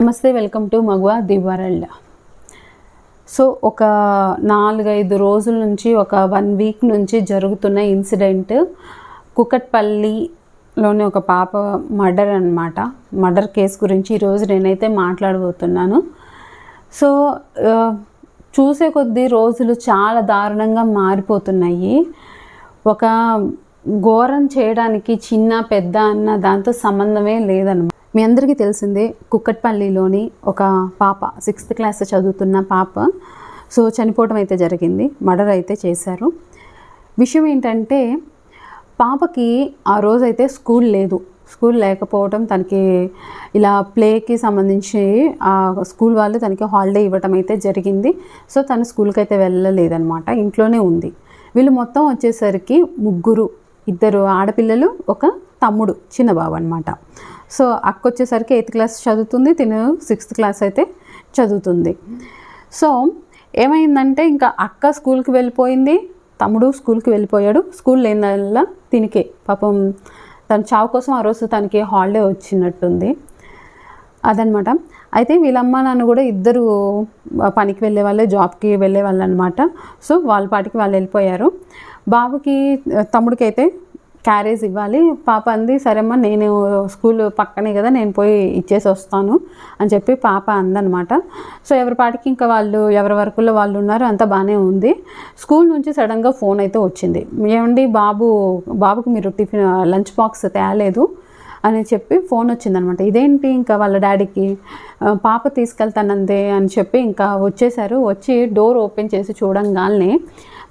నమస్తే welcome to మగవా the world so ఒక నాలుగైదు రోజుల నుంచి ఒక వన్ వీక్ నుంచి జరుగుతున్న ఇన్సిడెంట్ కుకట్పల్లిలోని ఒక పాప మర్డర్ అన్నమాట. మర్డర్ కేసు గురించి ఈరోజు నేనైతే మాట్లాడబోతున్నాను. సో చూసే కొద్దీ రోజులు చాలా దారుణంగా మారిపోతున్నాయి. ఒక ఘోరం చేయడానికి చిన్న పెద్ద అన్న దాంతో సంబంధమే లేదనమాట మీ అందరికీ తెలిసిందే కుక్కట్పల్లిలోని ఒక పాప సిక్స్త్ క్లాస్ చదువుతున్న పాప. సో చనిపోవడం అయితే జరిగింది. మర్డర్ అయితే చేశారు. విషయం ఏంటంటే పాపకి ఆ రోజైతే స్కూల్ లేదు. స్కూల్ లేకపోవడం తనకి ఇలా ప్లేకి సంబంధించి ఆ స్కూల్ వాళ్ళు తనకి హాలిడే ఇవ్వటం అయితే జరిగింది. సో తను స్కూల్కి అయితే వెళ్ళలేదనమాట ఇంట్లోనే ఉంది. వీళ్ళు మొత్తం వచ్చేసరికి ముగ్గురు ఇద్దరు ఆడపిల్లలు ఒక తమ్ముడు చిన్న బాబు అనమాట సో అక్క వచ్చేసరికి ఎయిత్ క్లాస్ చదువుతుంది తిను సిక్స్త్ క్లాస్ అయితే చదువుతుంది. సో ఏమైందంటే ఇంకా అక్క స్కూల్కి వెళ్ళిపోయింది తమ్ముడు స్కూల్కి వెళ్ళిపోయాడు. స్కూల్ లేని తినికే పాపం తన చావు కోసం ఆ రోజు తనకి హాలిడే వచ్చినట్టుంది. అదనమాట అయితే వీళ్ళమ్మ నాన్న కూడా ఇద్దరు పనికి వెళ్ళే వాళ్ళే జాబ్కి వెళ్ళే వాళ్ళు అనమాట సో వాళ్ళ పాటికి వాళ్ళు వెళ్ళిపోయారు. బాబుకి తమ్ముడికి అయితే క్యారేజ్ ఇవ్వాలి. పాప అంది సరేమ్మా నేను స్కూల్ పక్కనే కదా నేను పోయి ఇచ్చేసి వస్తాను అని చెప్పి పాప అందనమాట. సో ఎవరి పాటికి ఇంకా వాళ్ళు ఎవరి వరకులో వాళ్ళు ఉన్నారు అంతా బాగానే ఉంది. స్కూల్ నుంచి సడన్గా ఫోన్ అయితే వచ్చింది. ఏమండి బాబు బాబుకి మీరు టిఫిన్ లంచ్ బాక్స్ తేలేదు అని చెప్పి ఫోన్ వచ్చిందనమాట. ఇదేంటి ఇంకా వాళ్ళ డాడీకి? పాప తీసుకెళ్తానందే అని చెప్పి ఇంకా వచ్చేసారు. వచ్చి డోర్ ఓపెన్ చేసి చూడంగానే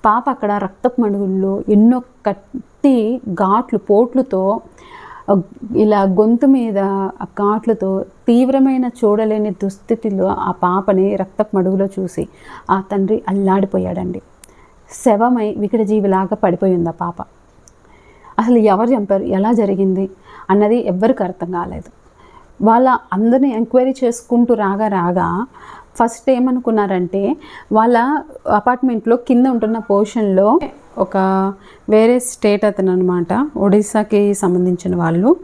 పాప అక్కడ రక్తపు మడుగుల్లో ఎన్నో కట్ కత్తి ఘాట్లు పోట్లతో ఇలా గొంతు మీద ఆ ఘాట్లతో తీవ్రమైన చూడలేని దుస్థితిలో ఆ పాపని రక్తపు మడుగులో చూసి ఆ తండ్రి అల్లాడిపోయాడండి. శవమై వికటజీవిలాగా పడిపోయింది ఆ పాప. అసలు ఎవరు చంపారు? ఎలా జరిగింది? అన్నది ఎవ్వరికి అర్థం కాలేదు. వాళ్ళ అందరిని ఎంక్వైరీ చేసుకుంటూ రాగా రాగా ఫస్ట్ ఏమనుకున్నారంటే వాళ్ళ అపార్ట్మెంట్లో కింద ఉంటున్న పోర్షన్లో ఒక వేరే స్టేట్ అతను అనమాట ఒడిస్సాకి సంబంధించిన వాళ్ళు.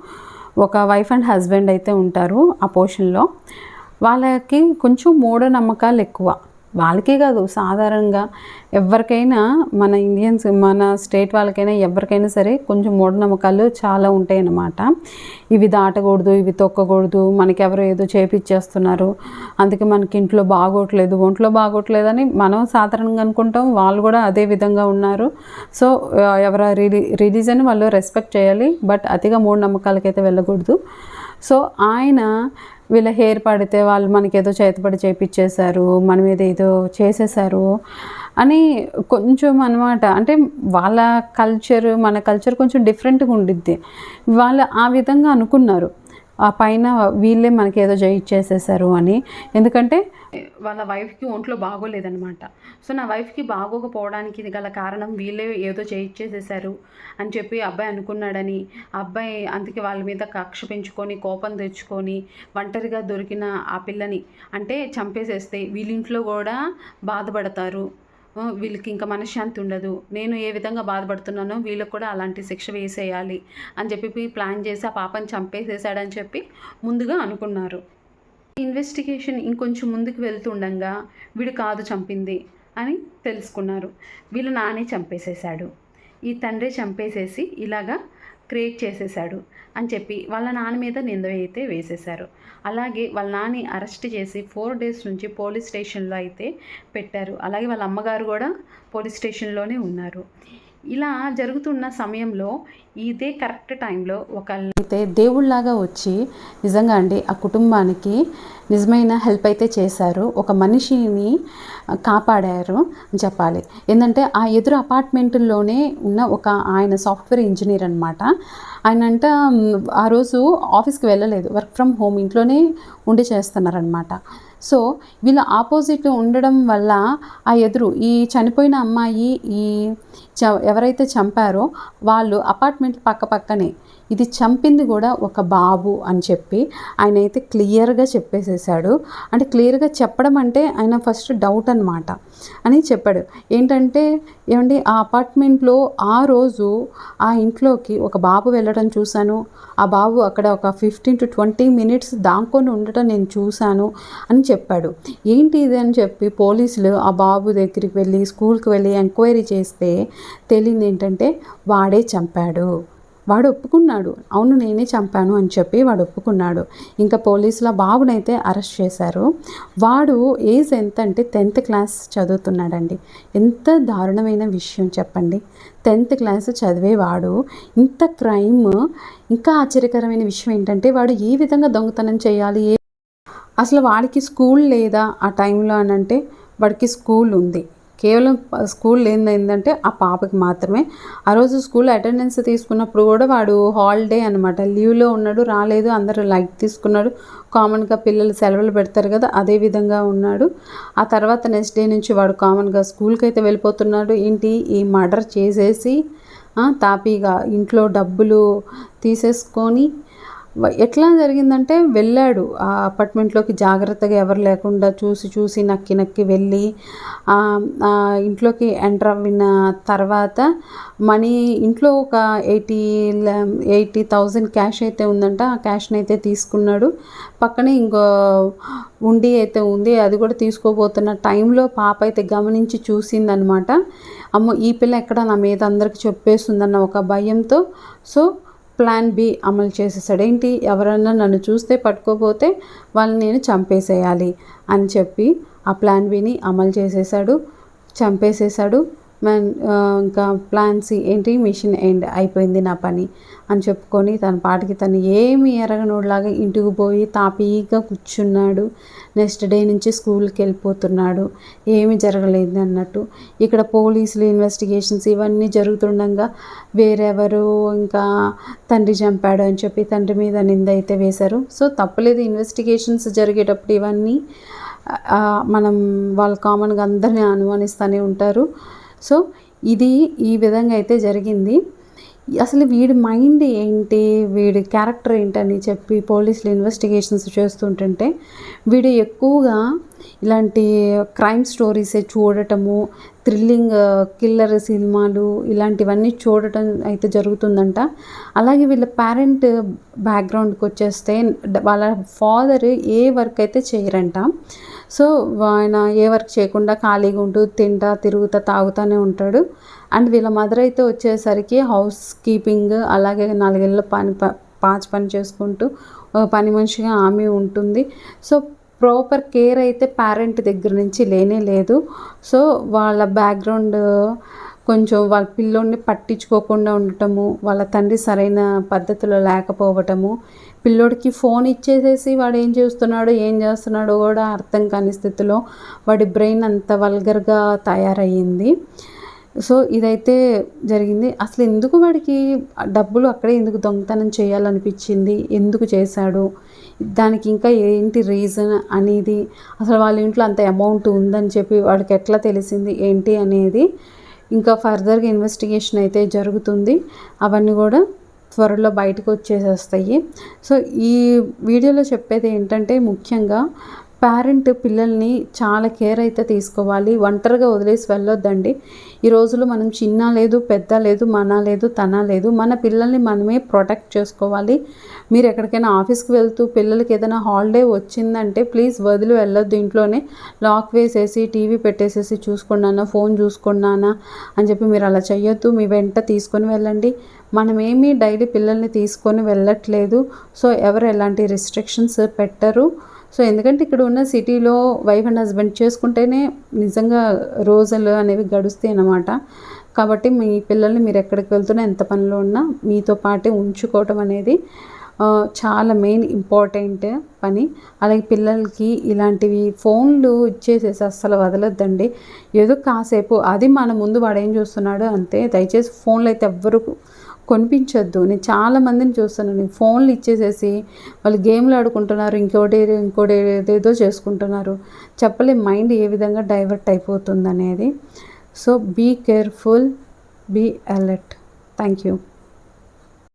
ఒక వైఫ్ అండ్ హస్బెండ్ అయితే ఉంటారు ఆ పోర్షన్లో. వాళ్ళకి కొంచెం మూఢనమ్మకాలు ఎక్కువ. వాళ్ళకే కాదు సాధారణంగా ఎవరికైనా మన ఇండియన్స్ మన స్టేట్ వాళ్ళకైనా ఎవరికైనా సరే కొంచెం మూఢనమ్మకాలు చాలా ఉంటాయి అన్నమాట ఇవి దాటకూడదు ఇవి తొక్కకూడదు మనకి ఎవరు ఏదో చేపిచ్చేస్తున్నారు అందుకే మనకి ఇంట్లో బాగోట్లేదు ఒంట్లో బాగోట్లేదని మనం సాధారణంగా అనుకుంటాం వాళ్ళు కూడా అదే విధంగా ఉన్నారు. సో ఆ, ఎవరి రిలీ రిలీజన్ వాళ్ళు రెస్పెక్ట్ చేయాలి బట్ అతిగా మూఢనమ్మకాలకైతే వెళ్ళకూడదు. సో ఆయన వీళ్ళ హెయిర్ పడితే వాళ్ళు మనకి ఏదో చేతపడి చేపిచ్చేశారు మన మీద ఏదో చేసేసారు అని కొంచెం అనమాట అంటే వాళ్ళ కల్చర్ మన కల్చర్ కొంచెం డిఫరెంట్గా ఉండిద్ది. వాళ్ళు ఆ విధంగా అనుకున్నారు. ఆ పైన వీళ్ళే మనకి ఏదో చేయించేసేసారు అని. ఎందుకంటే వాళ్ళ వైఫ్కి ఒంట్లో బాగోలేదనమాట సో నా వైఫ్కి బాగోకపోవడానికి ఇది గల కారణం వీళ్ళే ఏదో చేయించేసేసారు అని చెప్పి అబ్బాయి అనుకున్నాడని. అబ్బాయి అందుకే వాళ్ళ మీద కక్ష పెంచుకొని కోపం తెచ్చుకొని ఒంటరిగా దొరికిన ఆ పిల్లని అంటే చంపేసేస్తే వీళ్ళింట్లో కూడా బాధపడతారు. వీళ్ళకి ఇంకా మనశ్శాంతి ఉండదు. నేను ఏ విధంగా బాధపడుతున్నానో వీళ్ళకి కూడా అలాంటి శిక్ష వేసేయాలి అని చెప్పి ప్లాన్ చేసి ఆ పాపని చంపేసేసాడని చెప్పి ముందుగా అనుకున్నారు. ఇన్వెస్టిగేషన్ ఇంకొంచెం ముందుకు వెళ్తుండగా వీడు కాదు చంపింది అని తెలుసుకున్నారు. వీళ్ళ నానే చంపేసేశాడు. ఈ తండ్రి చంపేసేసి ఇలాగా క్రియేట్ చేసేసాడు అని చెప్పి వాళ్ళ నాన్న మీద నింద అయితే వేసేశారు. అలాగే వాళ్ళ నాని అరెస్ట్ చేసి ఫోర్ డేస్ నుంచి పోలీస్ స్టేషన్లో అయితే పెట్టారు. అలాగే వాళ్ళ అమ్మగారు కూడా పోలీస్ స్టేషన్లోనే ఉన్నారు. ఇలా జరుగుతున్న సమయంలో ఇదే కరెక్ట్ టైంలో ఒక అయితే దేవుళ్ళలాగా వచ్చి నిజంగా అండి ఆ కుటుంబానికి నిజమైన హెల్ప్ అయితే చేశారు. ఒక మనిషిని కాపాడారు అని చెప్పాలి. ఏంటంటే ఆ ఎదురు అపార్ట్మెంట్లోనే ఉన్న ఒక ఆయన సాఫ్ట్వేర్ ఇంజనీర్ అనమాట ఆయన అంట ఆ రోజు ఆఫీస్కి వెళ్ళలేదు. వర్క్ ఫ్రమ్ హోమ్ ఇంట్లోనే ఉండి చేస్తున్నారనమాట సో వీళ్ళ ఆపోజిట్ ఉండడం వల్ల ఆ ఎదురు ఈ చనిపోయిన అమ్మాయి ఈ చ ఎవరైతే చంపారో వాళ్ళు అపార్ట్మెంట్ పక్క పక్కనే ఇది చంపింది కూడా ఒక బాబు అని చెప్పి ఆయన అయితే క్లియర్గా చెప్పేసేసాడు అంటే క్లియర్గా చెప్పడం అంటే ఆయన ఫస్ట్ డౌట్ అనమాట అని చెప్పాడు. ఏంటంటే ఏమండి ఆ అపార్ట్మెంట్లో ఆ రోజు ఆ ఇంట్లోకి ఒక బాబు వెళ్ళడం చూశాను. ఆ బాబు అక్కడ ఒక ఫిఫ్టీన్ టు ట్వంటీ మినిట్స్ దాక్కొని ఉండటం నేను చూశాను అని చెప్పాడు. ఏంటి ఇది అని చెప్పి పోలీసులు ఆ బాబు దగ్గరికి వెళ్ళి స్కూల్కి వెళ్ళి ఎంక్వైరీ చేస్తే తెలియదు ఏంటంటే వాడే చంపాడు. వాడు ఒప్పుకున్నాడు. అవును నేనే చంపాను అని చెప్పి వాడు ఒప్పుకున్నాడు. ఇంకా పోలీసుల బాబునైతే అరెస్ట్ చేశారు. వాడు ఏజ్ ఎంత అంటే టెన్త్ క్లాస్ చదువుతున్నాడండి. ఎంత దారుణమైన విషయం చెప్పండి. టెన్త్ క్లాస్ చదివేవాడు ఇంత క్రైమ్ ఇంకా ఆశ్చర్యకరమైన విషయం ఏంటంటే వాడు ఏ విధంగా దొంగతనం చేయాలి? ఏ అసలు వాడికి స్కూల్ లేదా ఆ టైంలో అని అంటే వాడికి స్కూల్ ఉంది. కేవలం స్కూల్ ఏందైందంటే ఆ పాపకి మాత్రమే. ఆ రోజు స్కూల్ అటెండెన్స్ తీసుకున్నప్పుడు కూడా వాడు హాలిడే అనమాట లీవ్లో ఉన్నాడు రాలేదు అందరూ లైట్ తీసుకున్నాడు. కామన్గా పిల్లలు సెలవులు పెడతారు కదా అదే విధంగా ఉన్నాడు. ఆ తర్వాత నెక్స్ట్ డే నుంచి వాడు కామన్గా స్కూల్కి అయితే వెళ్ళిపోతున్నాడు. ఏంటి? ఈ మర్డర్ చేసేసి తాపీగా ఇంట్లో డబ్బులు తీసేసుకొని ఎట్లా జరిగిందంటే వెళ్ళాడు. ఆ అపార్ట్మెంట్లోకి జాగ్రత్తగా ఎవరు లేకుండా చూసి చూసి నక్కి నక్కి వెళ్ళి ఇంట్లోకి ఎంటర్ అవ్విన తర్వాత మనీ ఇంట్లో ఒక ఎయిటీ ఎయిటీ థౌజండ్ క్యాష్ అయితే ఉందంట. ఆ క్యాష్ని అయితే తీసుకున్నాడు. పక్కనే ఇంకో ఉండి అయితే ఉంది. అది కూడా తీసుకోబోతున్న టైంలో పాప అయితే గమనించి చూసిందనమాట. అమ్మో ఈ పిల్ల ఎక్కడ నా మీద అందరికి చెప్పేస్తుందన్న ఒక భయంతో. సో ప్లాన్ బి అమలు చేసేసాడు. ఏంటి? ఎవరన్నా నన్ను చూస్తే పట్టుకోపోతే వాళ్ళని నేను చంపేసేయాలి అని చెప్పి ఆ ప్లాన్ బిని అమలు చేసేసాడు. చంపేసేసాడు. మ్యాన్ ఇంకా ప్లాన్స్ ఏంటి? మిషన్ ఎండ్ అయిపోయింది నా పని అని చెప్పుకొని తన పాటికి తను ఏమి ఎరగనోడ్లాగా ఇంటికి పోయి తాపీగా కూర్చున్నాడు. నెక్స్ట్ డే నుంచి స్కూల్కి వెళ్ళిపోతున్నాడు. ఏమి జరగలేదు అన్నట్టు. ఇక్కడ పోలీసులు ఇన్వెస్టిగేషన్స్ ఇవన్నీ జరుగుతుండగా వేరెవరు ఇంకా తండ్రి చంపాడు అని చెప్పి తండ్రి మీద నింద అయితే వేశారు. సో తప్పలేదు. ఇన్వెస్టిగేషన్స్ జరిగేటప్పుడు ఇవన్నీ మనం వాళ్ళు కామన్గా అందరినీ అనుమానిస్తూనే ఉంటారు. సో ఇది ఈ విధంగా అయితే జరిగింది. అసలు వీడి మైండ్ ఏంటి? వీడి క్యారెక్టర్ ఏంటని చెప్పి పోలీసులు ఇన్వెస్టిగేషన్స్ చేస్తుంటుంటే వీడు ఎక్కువగా ఇలాంటి క్రైమ్ స్టోరీసే చూడటము థ్రిల్లింగ్ కిల్లర్ సినిమాలు ఇలాంటివన్నీ చూడటం అయితే జరుగుతుందంట. అలాగే వీళ్ళ పేరెంట్ బ్యాక్గ్రౌండ్కి వచ్చేస్తే వాళ్ళ ఫాదర్ ఏ వర్క్ అయితే చేయరంట. సో ఆయన ఏ వర్క్ చేయకుండా ఖాళీగా ఉంటూ తింటా తిరుగుతా తాగుతూనే ఉంటాడు. అండ్ వీళ్ళ మదర్ అయితే వచ్చేసరికి హౌస్ కీపింగ్ అలాగే నాలుగేళ్ళ పని పాచి పని చేసుకుంటూ పని మనిషిగా ఆమె ఉంటుంది. సో ప్రాపర్ కేర్ అయితే పేరెంట్ దగ్గర నుంచి లేనే లేదు. సో వాళ్ళ బ్యాక్గ్రౌండ్ కొంచెం వాళ్ళ పిల్లోడిని పట్టించుకోకుండా ఉండటము వాళ్ళ తండ్రి సరైన పద్ధతిలో లేకపోవటము పిల్లోడికి ఫోన్ ఇచ్చేసేసి వాడు ఏం చేస్తున్నాడో ఏం చేస్తున్నాడో కూడా అర్థం కాని స్థితిలో వాడి బ్రెయిన్ అంత వల్గర్గా తయారయ్యింది. సో ఇదైతే జరిగింది. అసలు ఎందుకు వాడికి డబ్బులు అక్కడే ఎందుకు దొంగతనం చేయాలనిపించింది? ఎందుకు చేశాడు? దానికి ఇంకా ఏంటి రీజన్ అనేది? అసలు వాళ్ళ ఇంట్లో అంత అమౌంట్ ఉందని చెప్పి వాడికి ఎట్లా తెలిసింది? ఏంటి అనేది ఇంకా ఫర్దర్గా ఇన్వెస్టిగేషన్ అయితే జరుగుతుంది. అవన్నీ కూడా త్వరలో బయటకు వచ్చేసేస్తాయి. సో ఈ వీడియోలో చెప్పేది ఏంటంటే ముఖ్యంగా పేరెంట్ పిల్లల్ని చాలా కేర్ అయితే తీసుకోవాలి. ఒంటరిగా వదిలేసి వెళ్ళొద్దండి. ఈ రోజుల్లో మనం చిన్న లేదు పెద్ద లేదు మన లేదు తన లేదు మన పిల్లల్ని మనమే ప్రొటెక్ట్ చేసుకోవాలి. మీరు ఎక్కడికైనా ఆఫీస్కి వెళ్తూ పిల్లలకి ఏదైనా హాలిడే వచ్చిందంటే ప్లీజ్ వదిలి వెళ్ళొద్దు. ఇంట్లోనే లాక్ వేసేసి టీవీ పెట్టేసేసి చూసుకున్నానా ఫోన్ చూసుకున్నానా అని చెప్పి మీరు అలా చేయొద్దు మీ వెంట తీసుకొని వెళ్ళండి. మనమేమీ డైలీ పిల్లల్ని తీసుకొని వెళ్ళట్లేదు. సో ఎవరు ఎలాంటి రిస్ట్రిక్షన్స్ పెట్టరు. సో ఎందుకంటే ఇక్కడ ఉన్న సిటీలో వైఫ్ అండ్ హస్బెండ్ చేసుకుంటేనే నిజంగా రోజులు అనేవి గడుస్తాయి అన్నమాట. కాబట్టి మీ పిల్లల్ని మీరు ఎక్కడికి వెళ్తున్నా ఎంత పనిలో ఉన్నా మీతో పాటే ఉంచుకోవటం అనేది చాలా మెయిన్ ఇంపార్టెంట్ పని. అలాగే పిల్లలకి ఇలాంటివి ఫోన్లు ఇచ్చేసేసి అస్సలు వదలొద్దండి. ఏదో కాసేపు అది మన ముందు వాడు ఏం చూస్తున్నాడు అంతే దయచేసి ఫోన్లు అయితే ఎవ్వరు కొనిపించొద్దు. నేను చాలా మందిని చూస్తున్నాను ఫోన్లు ఇచ్చేసేసి వాళ్ళు గేమ్లు ఆడుకుంటున్నారు ఇంకోటి ఇంకోటి ఏదేదో చేసుకుంటున్నారు. చెప్పలే మైండ్ ఏ విధంగా డైవర్ట్ అయిపోతుంది అనేది so be careful be alert. Thank you.